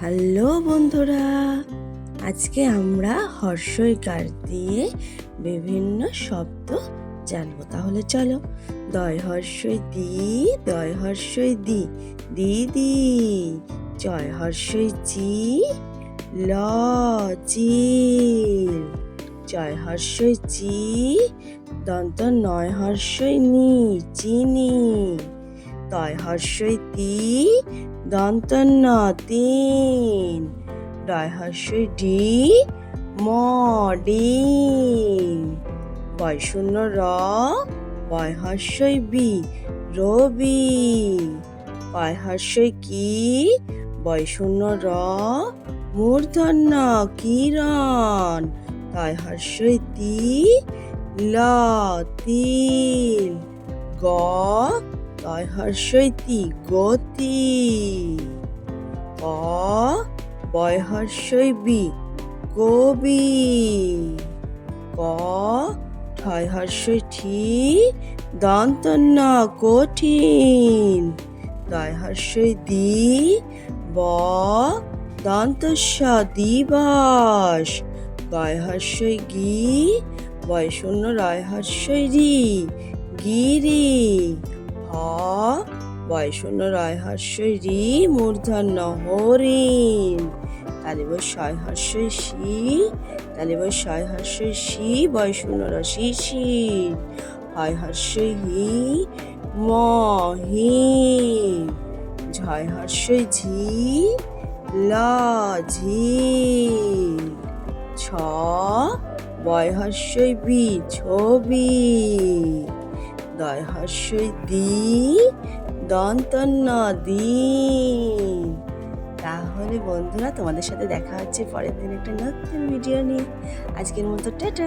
Hello বন্ধুরা, আজকে আমরা হর্ষই হর্ষইকার দিয়ে বিভিন্ন শব্দ জানব। তাহলে চলো, দয় হর্ষই দি, দয় হর্ষই দি দিদি জয় হর্ষই চি, ল চিল জয় হর্ষই চি, দন্ত নয় হর্ষই নি চিনি তয় হর্ষই তি দন্ত ন তিন ডয় হর্ষই ডি ম ডিম বয় শূন্য র, বয় হর্ষই বি রবি। কয় হর্ষই কি, বয় শূন্য র, মূর্ধন্য কিরণ। তয় হর্ষই তি ল তিল, গ তয় হর্ষইতি গতি। ক, বয় হর্ষই বি কবি ক ঠয় হর্ষই ঠি দন্ত ন কঠিন। দয় হর্ষই দি ব, দন্ত স দিবস। গয় হর্ষই গি, বয় শূন্য রয় হর্ষই রি গিরি। হ বয় শূন্য রয় হর্ষই রি মূর্ধন্য হরিণ তালিব শয় হর্ষই শি তালিব শয় হর্ষই শি বয় শূন্য রসি শি। হয় হর্ষই হি ম হি ঝয় হর্ষই ঝি, ল ঝি। ছ বয় হর্ষই বি। ছবি দয় হর্ষই দি দন্ত দিন তাহলে বন্ধুরা তোমাদের সাথে দেখা হচ্ছে পরের দিন একটা নতুন ভিডিও নিয়ে। আজকের মতো টাটা।